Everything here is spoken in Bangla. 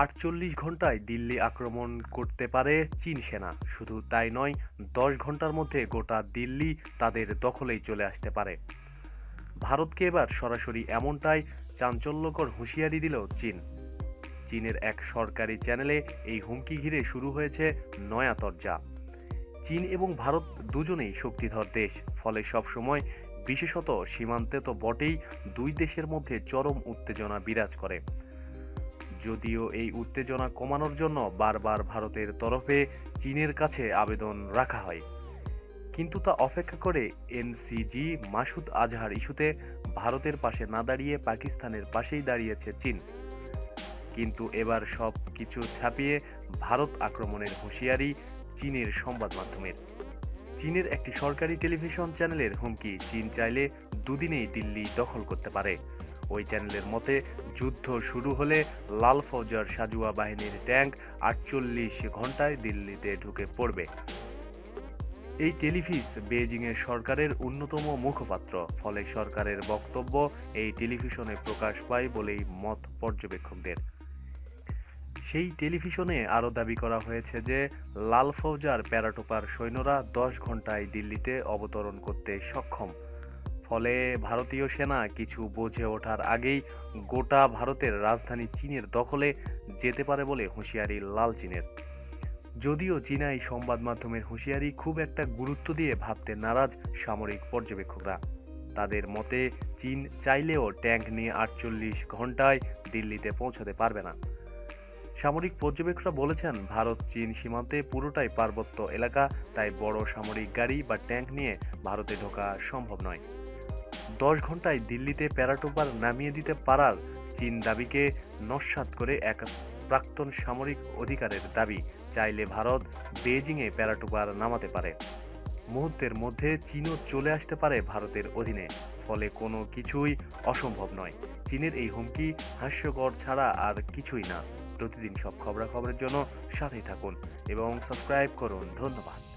আটচল্লিশ ঘন্টায় দিল্লি আক্রমণ করতে পারে চীন সেনা। শুধু তাই নয়, দশ ঘণ্টার মধ্যে গোটা দিল্লি তাদের দখলেই চলে আসতে পারে। ভারতকে এবার সরাসরি এমনটাই চাঞ্চল্যকর হুঁশিয়ারি দিল চীন। চীনের এক সরকারি চ্যানেলে এই হুমকি ঘিরে শুরু হয়েছে নয়া তরজা। চীন এবং ভারত দুজনেই শক্তিধর দেশ, ফলে সবসময় বিশেষত সীমান্তে তো বটেই দুই দেশের মধ্যে চরম উত্তেজনা বিরাজ করে। যদিও এই উত্তেজনা কমানোর জন্য বারবার ভারতের তরফে চীনের কাছে আবেদন রাখা হয়। কিন্তু তা অপেক্ষা করে এনসিজি মাসুদ আজহার ইস্যুতে ভারতের পাশে না দাঁড়িয়ে পাকিস্তানের পাশেই দাঁড়িয়েছে চীন। কিন্তু এবার সব কিছু ছাপিয়ে ভারত আক্রমণের হুঁশিয়ারি চীনের সংবাদ মাধ্যমের। চীনের একটি সরকারি টেলিভিশন চ্যানেলের হুমকি চীন চাইলে দুদিনেই দিল্লি দখল করতে পারে। ওই চ্যানেলের মতে, যুদ্ধ শুরু হলে লাল ফৌজার সাজুয়া বাহিনীর ট্যাঙ্ক আটচল্লিশ ঘন্টায় দিল্লিতে ঢুকে পড়বে। এই টেলিভিস বেজিংয়ের সরকারের অন্যতম মুখপাত্র, ফলে সরকারের বক্তব্য এই টেলিভিশনে প্রকাশ পায় বলেই মত পর্যবেক্ষকদের। সেই টেলিভিশনে আরও দাবি করা হয়েছে যে, লাল ফৌজার প্যারাটোপার সৈন্যরা দশ ঘন্টায় দিল্লিতে অবতরণ করতে সক্ষম। ফলে ভারতীয় সেনা কিছু বোঝে ওঠার আগেই গোটা ভারতের রাজধানী চীনের দখলে যেতে পারে বলে হুঁশিয়ারি লাল চীনের। যদিও চীনা এই সংবাদ মাধ্যমের হুঁশিয়ারি খুব একটা গুরুত্ব দিয়ে ভাবতে নারাজ সামরিক পর্যবেক্ষকরা। তাদের মতে, চীন চাইলেও ট্যাঙ্ক নিয়ে আটচল্লিশ ঘন্টায় দিল্লিতে পৌঁছাতে পারবে না। সামরিক পর্যবেক্ষকরা বলেছেন, ভারত চীন সীমান্তে পুরোটাই পার্বত্য এলাকা, তাই বড় সামরিক গাড়ি বা ট্যাঙ্ক নিয়ে ভারতে ঢোকা সম্ভব নয়। দশ ঘন্টায় দিল্লিতে প্যারাটোপার নামিয়ে দিতে পারার চীন দাবিকে নস্যাৎ করে এক প্রাক্তন সামরিক অধিকারের দাবি। চাইলে ভারত বেজিংয়ে প্যারাটোপার নামাতে পারে। মুহূর্তের মধ্যে চীনও চলে আসতে পারে ভারতের অধীনে, ফলে কোনো কিছুই অসম্ভব নয়। চীনের এই হুমকি হাস্যকর ছাড়া আর কিছুই না। প্রতিদিন সব খবরাখবরের জন্য সাথেই থাকুন এবং সাবস্ক্রাইব করুন। ধন্যবাদ।